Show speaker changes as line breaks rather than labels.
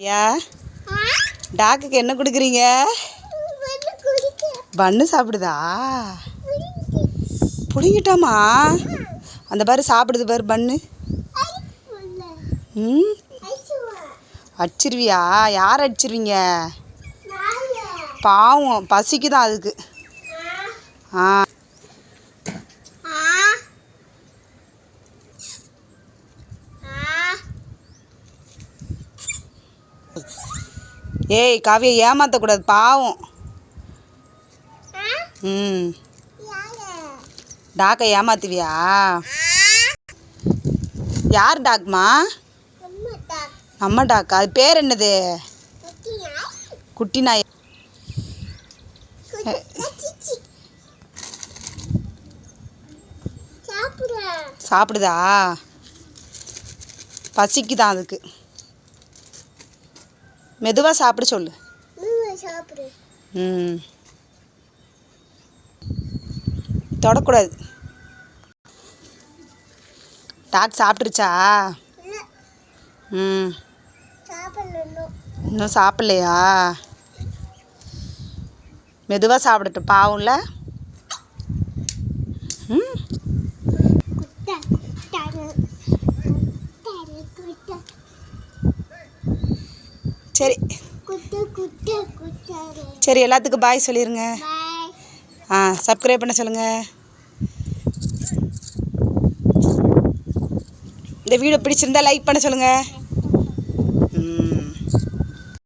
ஐயா டாக்குக்கு என்ன கொடுக்குறீங்க? பண்ணு சாப்பிடுதா? பிடிங்கிட்டாமா? அந்த பாரு சாப்பிடுது பாரு பண்ணு. ம்? அடிச்சிருவியா? யார் அடிச்சிருவீங்க? பாவம் பசிக்கு தான் அதுக்கு. ஆ. ஏய் காவியை ஏமாற்றக்கூடாது பாவம். ம். டாக்கை ஏமாத்துவியா? யார் டாக்மா? நம்ம டாக்கா அது பேர் என்னது? குட்டி நாய். சாப்பிடுதா? பசிக்குதான் அதுக்கு? மெதுவாக சாப்பிட சொல்லு.
சாப்பிடு.
ம். தொடக்கூடாது. டாக் சாப்பிட்ருச்சா ம். இன்னும். சாப்பிட்லையா? மெதுவாக சாப்பிடட்டும் பாவம்ல ம்
குட்ட குட்டாரு குட்டாரு குட்ட
சரி. சரி எல்லாத்துக்கும் பாய் சொல்லிடுங்க ஆ சப்ஸ்கிரைப் பண்ண சொல்லுங்கள் இந்த வீடியோ பிடிச்சிருந்தா லைக் பண்ண சொல்லுங்கள்